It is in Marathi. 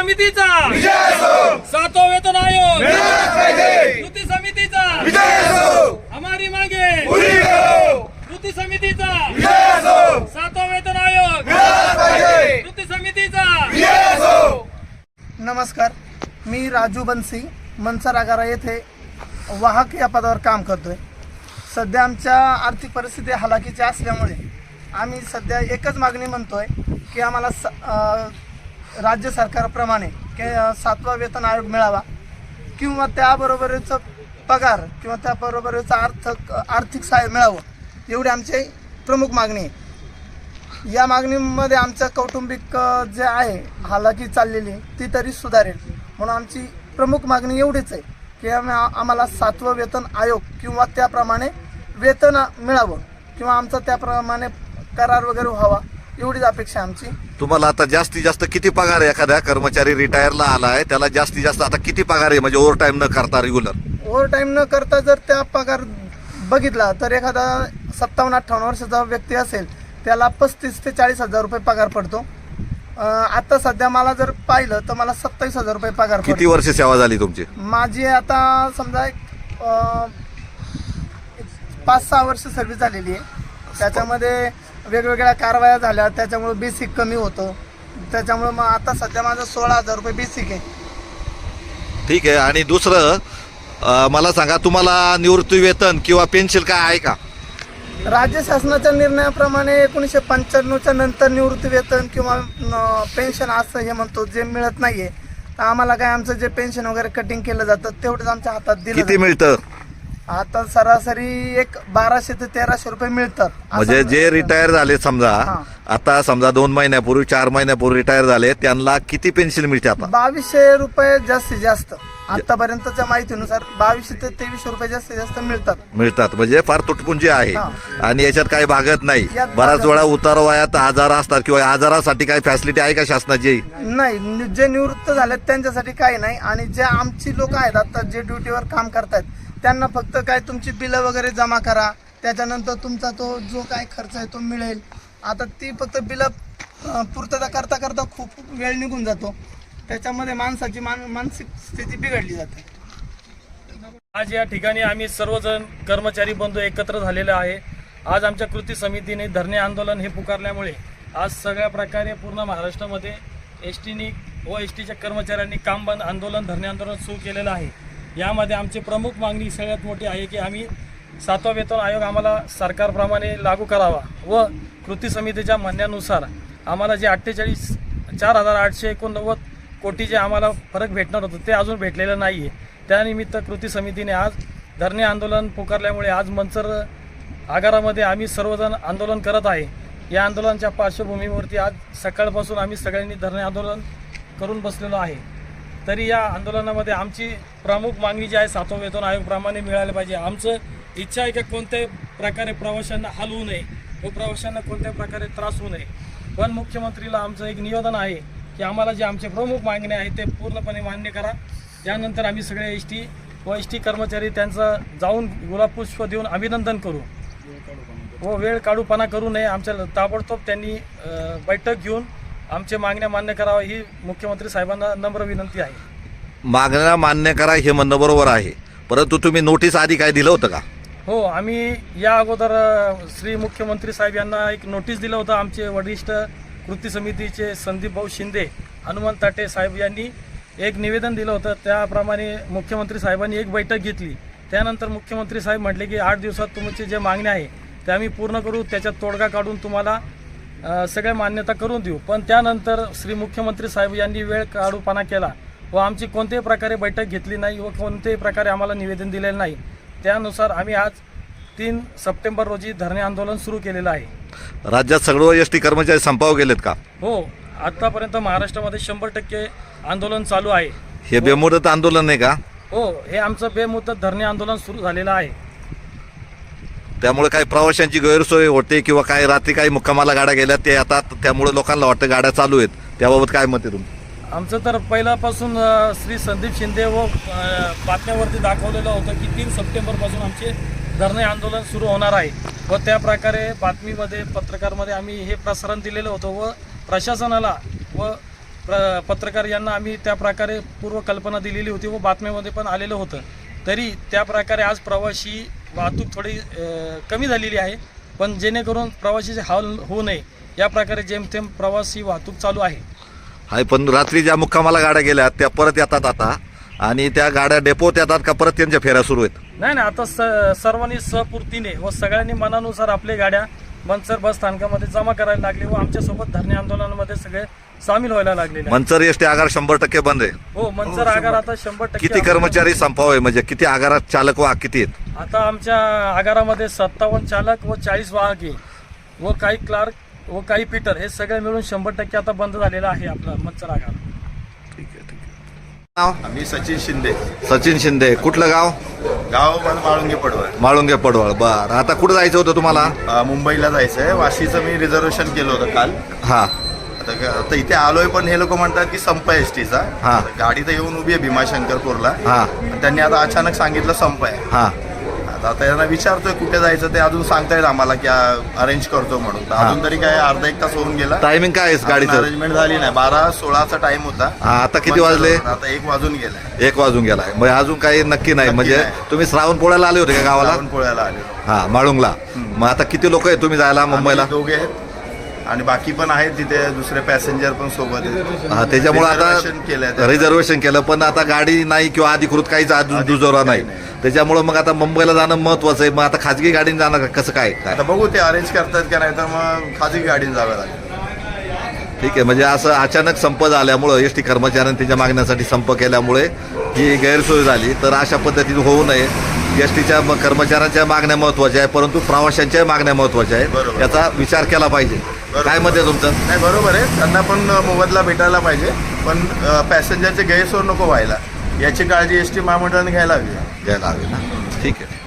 समितीचा. सातवा वेतन आयोग. कृती समितीचा. हमारी मागे. कृती समितीचा. सातवा वेतन आयोग. कृती समितीचा. नमस्कार. मी राजू बनसी मनसर आगारा येथे वाहक या पदावर काम करतोय. सध्या आमच्या आर्थिक परिस्थिती हलाखीची असल्यामुळे आम्ही सध्या एकच मागणी म्हणतोय की आम्हाला स राज्य सरकारप्रमाणे के सातवा वेतन आयोग मिळावा किंवा त्याबरोबरचं पगार किंवा त्याबरोबरचं आर्थिक आर्थिक सहाय्य मिळावं एवढी आमची प्रमुख मागणी आहे. या मागणीमध्ये आमचं कौटुंबिक जे आहे हालाकी चाललेली ती तरी सुधारेल. म्हणून आमची प्रमुख मागणी एवढीच आहे की आम्ही आम्हाला सातवं वेतन आयोग किंवा त्याप्रमाणे वेतन मिळावं किंवा आमचा त्याप्रमाणे करार वगैरे व्हावा. एवढीच अपेक्षा आमची. तुम्हाला आता जास्तीत जास्त किती पगार आहे? एखाद्या कर्मचारी रिटायरला आला आहे त्याला जास्तीत जास्त आता किती पगार आहे? म्हणजे ओव्हर टाइम न करता रेग्युलर ओव्हर टाईम न करता जर त्या पगार बघितला तर एखादा सत्तावन्न अठ्ठावन्न वर्षाचा व्यक्ती असेल त्याला पस्तीस ते चाळीस हजार रुपये पगार पडतो. अं, आता सध्या मला जर पाहिलं तर मला सत्तावीस हजार रुपये पगार किती पडतो. वर्ष सेवा झाली तुमची? माझी आता समजा एक अं, एक पाच सहा वर्ष सर्व्हिस झालेली आहे. त्याच्यामध्ये वेगवेगळ्या कारवाया झाल्या त्याच्यामुळे बेसिक कमी होतं. त्याच्यामुळे मग आता सध्या माझं सोळा हजार रुपये बेसिक आहे ठीक आहे आणि दुसरं अं, मला सांगा तुम्हाला निवृत्ती वेतन किंवा पेन्शन काय आहे का? राज्य शासनाच्या निर्णयाप्रमाणे एकोणीसशे पंच्याण्णवच्या नंतर निवृत्ती वेतन किंवा पेन्शन असं हे म्हणतो जे मिळत नाहीये तर आम्हाला काय आमचं जे पेन्शन वगैरे कटिंग केलं जातं तेवढंच आमच्या हातात दिलं किती जातं. मिळतं? आता सरासरी एक बाराशे ते तेराशे रुपये मिळतात. म्हणजे जे रिटायर झाले समजा हा. आता समजा दोन महिन्यापूर्वी चार महिन्यापूर्वी रिटायर झाले त्यांना किती पेन्शन मिळते आता? बावीसशे रुपये जास्तीत जास्त. आतापर्यंतच्या माहितीनुसार बावीसशे ते तेवीसशे रुपये जास्तीत जास्त मिळतात. मिळतात. म्हणजे फार तुटपुंजी आहे. हा. आणि याच्यात काही भागत नाही. यात बराच भागत वेळा उतार वयात आजार असतात किंवा आजारासाठी काही फॅसिलिटी आहे का शासनाची? नाही. नि- जे निवृत्त झालेत त्यांच्यासाठी काही नाही. आणि जे आमची लोक आहेत आता जे ड्युटीवर काम करतायत त्यांना फक्त काय तुमची बिलं वगैरे जमा करा. त्याच्यानंतर तुमचा तो जो काय खर्च आहे तो मिळेल. आता ती फक्त बिलं पूर्तता करता करता खूप वेळ निघून जातो. त्याच्यामध्ये माणसाची मान मानसिक स्थिती बिघडली जाते. आज या ठिकाणी आम्ही सर्वजण कर्मचारी बंधू एकत्र झालेला आहे. आज आमच्या कृती समितीने धरणे आंदोलन हे पुकारल्यामुळे आज सगळ्या प्रकारे पूर्ण महाराष्ट्रामध्ये एस टीनी व एस टीच्या कर्मचाऱ्यांनी काम बंद आंदोलन धरणे आंदोलन सुरू केलेलं आहे. यामध्ये आमची प्रमुख मागणी सगळ्यात मोठी आहे की आम्ही सातवा वेतन आयोग आम्हाला सरकारप्रमाणे लागू करावा व कृती समितीच्या म्हणण्यानुसार आम्हाला जे अठ्ठेचाळीस चार हजार आठशे एकोणनव्वद कोटी जे आम्हाला फरक भेटणार होतं ते अजून भेटलेलं नाही आहे त्यानिमित्त कृती समितीने आज धरणे आंदोलन पुकारल्यामुळे आज मंचर आगारामध्ये आम्ही सर्वजण आंदोलन करत आहे. या आंदोलनाच्या पार्श्वभूमीवरती आज सकाळपासून आम्ही सगळ्यांनी धरणे आंदोलन करून बसलेलो आहे. तरी या आंदोलनामध्ये आमची प्रमुख मागणी जी आहे सातवा वेतन आयोगप्रमाणे मिळायला पाहिजे. आमचं इच्छा आहे की कोणत्याही प्रकारे प्रवाशांना हाल होऊ नये व प्रवाशांना कोणत्याही प्रकारे त्रास होऊ नये. पण मुख्यमंत्रीला आमचं एक निवेदन आहे की आम्हाला जे आमचे प्रमुख मागणे आहेत ते पूर्णपणे मान्य करा. त्यानंतर आम्ही सगळे एस टी व एस टी कर्मचारी त्यांचं जाऊन गुलाबपुष्प देऊन अभिनंदन करू. व वेळ काढूपणा करू नये. आमच्या ताबडतोब त्यांनी बैठक घेऊन आमच्या मागण्या मान्य कराव्या ही मुख्यमंत्री साहेबांना नम्र विनंती आहे. मागण्या मान्य करा हे म्हणणं बरोबर आहे. परंतु तुम्ही नोटीस आधी काय दिलं होतं का? हो आम्ही या अगोदर अ, श्री मुख्यमंत्री साहेब यांना एक नोटीस दिलं होतं. आमचे वरिष्ठ कृती समितीचे संदीप भाऊ शिंदे हनुमान ताटे साहेब यांनी एक निवेदन दिलं होतं. त्याप्रमाणे मुख्यमंत्री साहेबांनी एक बैठक घेतली. त्यानंतर मुख्यमंत्री साहेब म्हटले की आठ दिवसात तुमचे जे मागणे आहे ते आम्ही पूर्ण करू. त्याच्यात तोडगा काढून तुम्हाला सगळ्या मान्यता करून देऊ. पण त्यानंतर श्री मुख्यमंत्री साहेब यांनी वेळ काढूपणा केला व आमची कोणत्याही प्रकारे बैठक घेतली नाही व कोणत्याही प्रकारे आम्हाला निवेदन दिलेलं नाही. त्यानुसार आम्ही आज तीन सप्टेंबर रोजी धरणे आंदोलन सुरू केलेलं आहे. राज्यात सर्व एस टी कर्मचारी संपावर गेलेत का? हो आतापर्यंत महाराष्ट्रामध्ये शंभर टक्के आंदोलन चालू आहे. हे बेमुदत आंदोलन आहे का? हो हे आमचं बेमुदत धरणे आंदोलन सुरू झालेलं आहे. त्यामुळे काही प्रवाशांची गैरसोय होते किंवा काही रात्री काही मुक्कामाला गाड्या गेल्या ते आता त्यामुळे लोकांना वाटतं गाड्या चालू आहेत. त्याबाबत काय मत आहे तुमचं? आमचं तर पहिल्यापासून श्री संदीप शिंदे व बातम्यावरती दाखवलेलं होतं की तीन सप्टेंबरपासून आमचे धरणे आंदोलन सुरू होणार आहे. व त्या प्रकारे बातमीमध्ये पत्रकारमध्ये आम्ही हे प्रसारण दिलेलं होतं व प्रशासनाला व प्र- पत्रकार यांना आम्ही त्या प्रकारे पूर्व कल्पना दिलेली होती व बातम्यामध्ये पण आलेलं होतं. तरी त्या प्रकारे आज प्रवासी वाहतूक थोडी कमी झालेली आहे पण जेणेकरून प्रवासीचे हाल होऊ नये या प्रकारे जेमतेम प्रवासी वाहतूक चालू आहे. आहे पण रात्री ज्या मुक्कामाला गाड्या गेल्या त्या परत येतात आता आणि त्या गाड्या डेपोत येतात का परत त्यांच्या फेऱ्या सुरू आहेत? नाही नाही आता स सर्वांनी सपूर्तीने व सगळ्यांनी मनानुसार आपल्या गाड्या मनसर बस स्थानकामध्ये जमा करायला लागले व आमच्यासोबत धरणे आंदोलनामध्ये सगळे सामील व्हायला लागलेले आहे. मंचर एस टी आगार शंभर टक्के बंद आहे. हो मनसर आगार आता शंभर टक्के किती कर्मचारी संपावे म्हणजे किती आगारात चालक वाहक किती आहेत? आता आमच्या आगारामध्ये सत्तावन्न चालक व चाळीस वाहक व काही क्लार्क व काही पीटर हे सगळे मिळून शंभर टक्के आता बंद झालेलं आहे आपला मनसर आगार. ठीक आहे ठीक आहे. नाव? मी सचिन शिंदे. सचिन शिंदे. कुठलं गाव? गाव माझं माळुंगे पडवळ. माळुंगे पडवळ. बर. आता कुठं जायचं होतं तुम्हाला? अ, मुंबईला जायचं आहे वाशीचं मी रिझर्वेशन केलं होतं काल. हा. आता ग- आता इथे आलोय पण हे लोक म्हणतात की संप आहे एस टीचा हा. गाडी तर येऊन उभी आहे भीमाशंकरपूरला. हा. त्यांनी आता अचानक सांगितलं संप आहे. हा. आता आता यांना विचारतोय कुठे जायचं ते अजून सांगतायत आम्हाला की अरेंज करतो म्हणून. तर. अजून तरी काय अर्धा एक तास होऊन गेला. टायमिंग काय आहे गाडीचं? अरेंजमेंट झाली नाही. बारा सोळाचा टाइम होता. आता किती वाजले? आता एक वाजून गेलाय. एक वाजून गेलाय. म्हणजे अजून काही नक्की नाही. म्हणजे नाही. तुम्ही श्रावण पोळ्याला आले होते का गावाला? पोळ्याला आलेलो हा माळुंगला. मग आता किती लोक आहेत तुम्ही जायला मुंबईला? आम्ही दोघे आहेत. आणि बाकी पण आहेत तिथे दुसरे पॅसेंजर पण सोबत आहेत. त्याच्यामुळे Reservation केलंय आता त्याचं. रिझर्वेशन केलं पण आता गाडी नाही किंवा अधिकृत काहीच दुजोरा नाही. त्याच्यामुळे मग आता मुंबईला जाणं महत्वाचं आहे. मग आता खाजगी गाडीने जाणं का- कसं काय? काय? आता बघू ते अरेंज करतात का नाही तर मग खाजगी गाडीने जावं लागेल. ठीक आहे म्हणजे असं अचानक संप झाल्यामुळं एस टी कर्मचाऱ्यांनी त्याच्या मागण्यासाठी संप केल्यामुळे ही गैरसोय झाली. तर अशा पद्धतीने होऊ नये. एस टीच्या कर्मचाऱ्यांच्या मागण्या महत्त्वाच्या आहे परंतु प्रवाशांच्या मागण्या महत्त्वाच्या आहेत. बरोबर. याचा विचार केला पाहिजे. काय मत आहे तुमचं? नाही बरोबर आहे. त्यांना पण मोबदला भेटायला पाहिजे. पण पॅसेंजरचे गैरसोय नको व्हायला. याची काळजी एस टी महामंडळाने घ्यायला हवी. घ्यायला हवी ना. ठीक आहे.